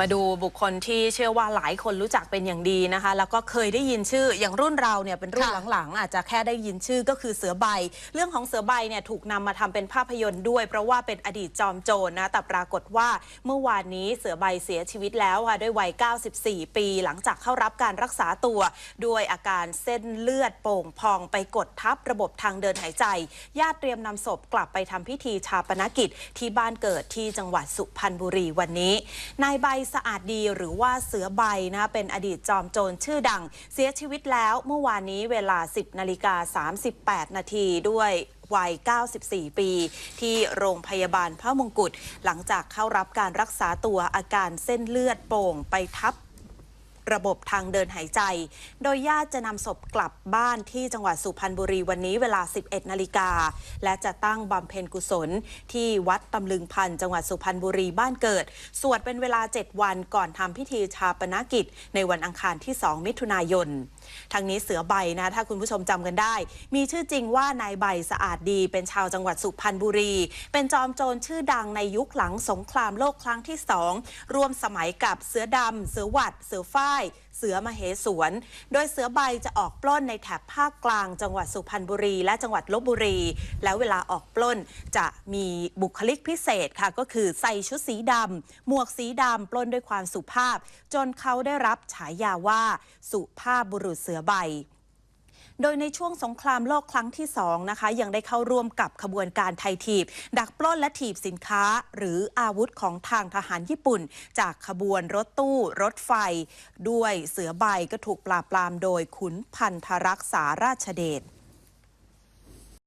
มาดูบุคคลที่เชื่อว่าหลายคนรู้จักเป็นอย่างดีนะคะ แล้วก็เคยได้ยินชื่ออย่างรุ่นเราเนี่ยเป็นรุ่นค่ะหลังๆ อาจจะแค่ได้ยินชื่อก็คือเสือใบ เรื่องของเสือใบเนี่ยถูกนำมาทำเป็นภาพยนตร์ด้วย เพราะว่าเป็นอดีตจอมโจรนะแต่ปรากฏว่าเมื่อวานนี้เสือใบเสียชีวิตแล้วค่ะด้วยวัย 94 ปี หลังจากเข้ารับการรักษาตัวด้วยอาการเส้นเลือดโป่งพองไปกดทับระบบทางเดินหายใจ ญาติเตรียมนำศพกลับไปทำพิธีชาปนกิจที่บ้านเกิดที่จังหวัดสุพรรณบุรีวันนี้นายใบสะอาดดีหรือว่าเสือใบนะเป็นอดีตจอมโจรชื่อดัง เสียชีวิตแล้วเมื่อวานนี้เวลา 10นาฬิกา38 นาทีด้วยวัย 94 ปี ที่โรงพยาบาลพระมงกุฎหลังจากเข้ารับการรักษาตัวอาการเส้นเลือดโป่งไปทับ ระบบทางเดินหายใจ โดยญาติจะนำศพกลับบ้านที่จังหวัดสุพรรณบุรีวันนี้เวลา 11 นาฬิกา และจะตั้งบำเพ็ญกุศล ที่วัดตำลึงพันจังหวัดสุพรรณบุรีบ้านเกิด สวดเป็นเวลา 7 วันก่อนทำพิธีชาปนกิจ ในวันอังคารที่ 2 มิถุนายน ทางนี้เสือใบนะถ้าคุณผู้ชมจำกันได้ มีชื่อจริงว่านายใบสะอาดดีเป็นชาวจังหวัดสุพรรณบุรี เป็นจอมโจรชื่อดังในยุคหลังสงครามโลกครั้งที่สองร่วมสมัยกับเสือดำเสือหวัด เสือฝ้าย เสือมเหสวน โดยเสือใบจะออกปล้นในแถบภาคกลาง จังหวัดสุพรรณบุรี และจังหวัดลบบุรี แล้วเวลาออกปล้นจะมีบุคลิกพิเศษค่ะ ก็คือใส่ชุดสีดำหมวกสีดำปล้นด้วยความสุภาพ จนเขาได้รับฉายาว่า สุภาพบุรุษเสือใบ โดยในช่วงสงครามโลกครั้งที่สองนะคะยังได้เข้าร่วมกับขบวนการไทยทีบ ดักปล้นและถีบสินค้า หรืออาวุธของทางทหารญี่ปุ่น จากขบวนรถตู้ รถไฟ ด้วยเสือใบก็ถูกปราบปรามโดยขุนพันธรักษาราชเดช